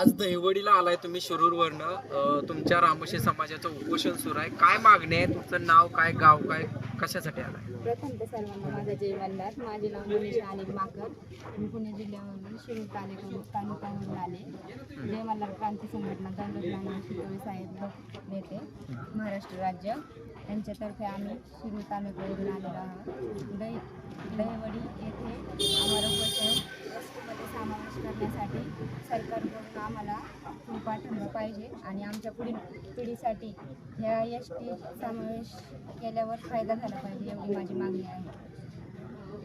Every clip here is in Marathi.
आज दहिवडीला आलाय तुम्ही शिरूरवरनं. तुमच्या रामोशी समाजाचं उपोषण सुरू आहे. काय मागणी आहे तुमचं नाव काय गाव काय कशासाठी आलाय? प्रथम तर सर्वांना माझा जय मल्हार माझे नाव मनीषा अनिल माकर मी पुणे जिल्ह्यामधून शिरूर तालुका तालुक्यावरून आले. जय मल्हार क्रांती संघटना दंडक शिकवे साहेब नेते महाराष्ट्र राज्य. यांच्यातर्फे आम्ही शिरूर तालुक्यावरून आलेलो आहोत. दही दहीवडी येथे आम्हाला उपोषण वस्तूमध्ये समावेश करण्यासाठी सरकारकडून आम्हाला पाठवलं पाहिजे आणि आमच्या पुढील पिढीसाठी ह्या एस टी समावेश केल्यावर फायदा झाला पाहिजे एवढी माझी मागणी आहे.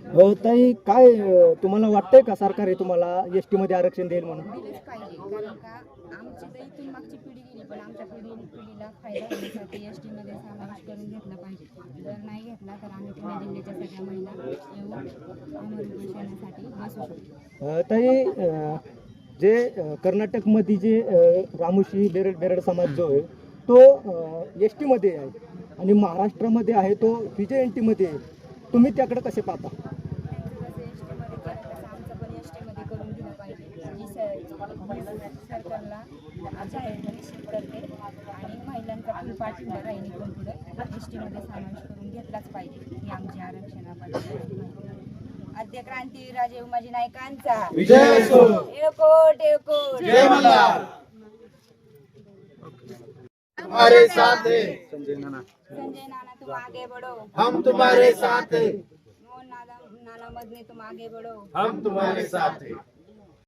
हो ताई काय अं, तुम्हाला वाटतंय का सरकार हे तुम्हाला एस टी मध्ये आरक्षण देईल म्हणून? दिलेच पाहिजे कारण का आमची तर इथून मागची पिढी गेली पण आमच्या पिढी पिढीला फायदा होण्यासाठी एस टीमध्ये समावेश करून घेतला पाहिजे. जर नाही घेतला तर आम्ही पुणे जिल्ह्याच्या सगळ्या महिला येऊन अमर उपोषणासाठी बसू शकतो. अं, ताई अं, जे अं, कर्नाटकमध्ये जे अं, रामोशी बेरड बेरड समाज जो आहे तो एस टीमध्ये आहे. आणि महाराष्ट्रामध्ये आहे तो विजय एन टीमध्ये आहे. तुम्ही त्याकडे कसे पाहता जसं एस टीमध्ये केलं तसं आमचं पण एस टीमध्ये करून दिलं पाहिजे ही सरकारला जाहीर निश्चित करते. आणि महिलांचा फुल पाठिंबा राहील इकडून पुढं. एस टीमध्ये समावेश करून घेतलाच पाहिजे. ही आमची आरक्षणाबद्दल आद्य क्रांती राजे उमाजी नायकांचा. विजय असो एळकोट एळकोट जय मल्हार. हमारे साथ है. संजय नाना. तुम आगे बढ़ो. हम तुम्हारे साथ हैं. मोहन नाना नाना मदनी तुम आगे बढ़ो. हम तुम्हारे साथ हैं.